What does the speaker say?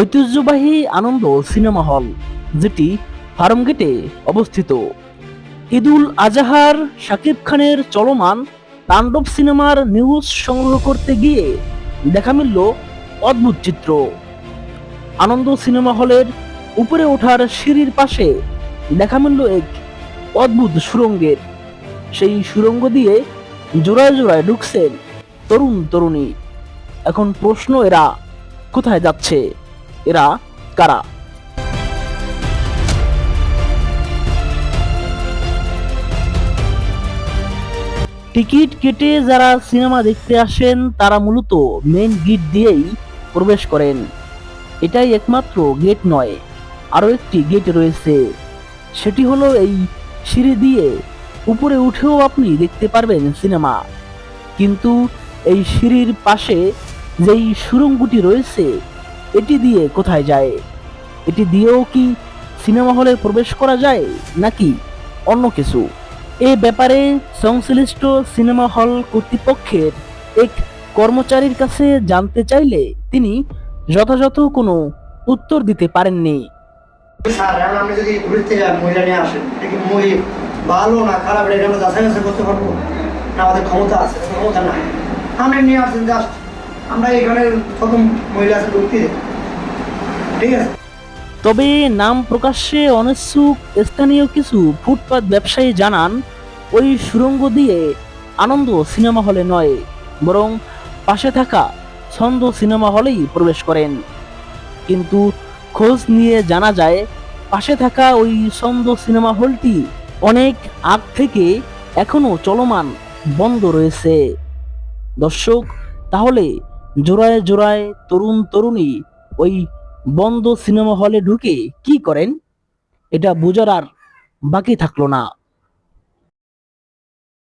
ঐতিহ্যবাহী আনন্দ cinema hall, যেটি ফার্মগেটে অবস্থিত। ঈদুল আজাহার শাকিব খানের চলমান তাণ্ডব সিনেমার নিউজ সংগ্রহ করতে গিয়ে দেখা মিলল অদ্ভুত চিত্র। আনন্দ সিনেমা হলের উপরে ওঠার সিঁড়ির পাশে দেখা মিলল এক অদ্ভুত সুরঙ্গের। সেই সুরঙ্গ দিয়ে জোড়ায় জোড়ায় ঢুকছেন তরুণ তরুণী এখন প্রশ্ন এরা কোথায় যাচ্ছে? এরা কারা? টিকিট কেটে যারা সিনেমা দেখতে আসেন, তারা মূলত মেইন গেট দিয়েই প্রবেশ করেন। এটাই একমাত্র গেট নয়, আরও একটি গেট রয়েছে। সেটি হলো এই সিঁড়ি দিয়ে উপরে উঠেও আপনি দেখতে পারবেন সিনেমা। কিন্তু এই সিঁড়ির পাশে যেই সুরঙ্গটি রয়েছে এটি দিয়ে কোথায় যায়? এটি দিয়েও কি সিনেমা হলে প্রবেশ করা যায় নাকি অন্য কিছু? এ ব্যাপারে সংশ্লিষ্ট সিনেমা হল কর্তৃপক্ষের এক কর্মচারীর কাছে জানতে চাইলে তিনি যথাযথ কোনো উত্তর দিতে পারেননি। স্যার যদি ঘুরতে যান মহিলা নিয়ে আসেন ভালো না, খারাপ করতে পারব? না, আমাদের ক্ষমতা আছে, ক্ষমতা নাই। আপনি নিয়ে আসেন জাস্ট আমরা এখানে প্রথম মহিলা ঠিক আছে? তবে নাম প্রকাশ্যে অনিচ্ছুক স্থানীয় কিছু ফুটপাত ব্যবসায়ী জানান, ওই সুড়ঙ্গ দিয়ে আনন্দ সিনেমা হলে নয়, বরং পাশে থাকা ছন্দ সিনেমা হলেই প্রবেশ করেন। কিন্তু খোঁজ নিয়ে জানা যায়, পাশে থাকা ওই ছন্দ সিনেমা হলটি অনেক আগ থেকে এখনও চলমান, বন্ধ রয়েছে। দর্শক, তাহলে জোড়ায় জোড়ায় তরুণ তরুণী ওই বন্ধ সিনেমা হলে ঢুকে কি করেন? এটা বোঝার আর বাকি থাকল না।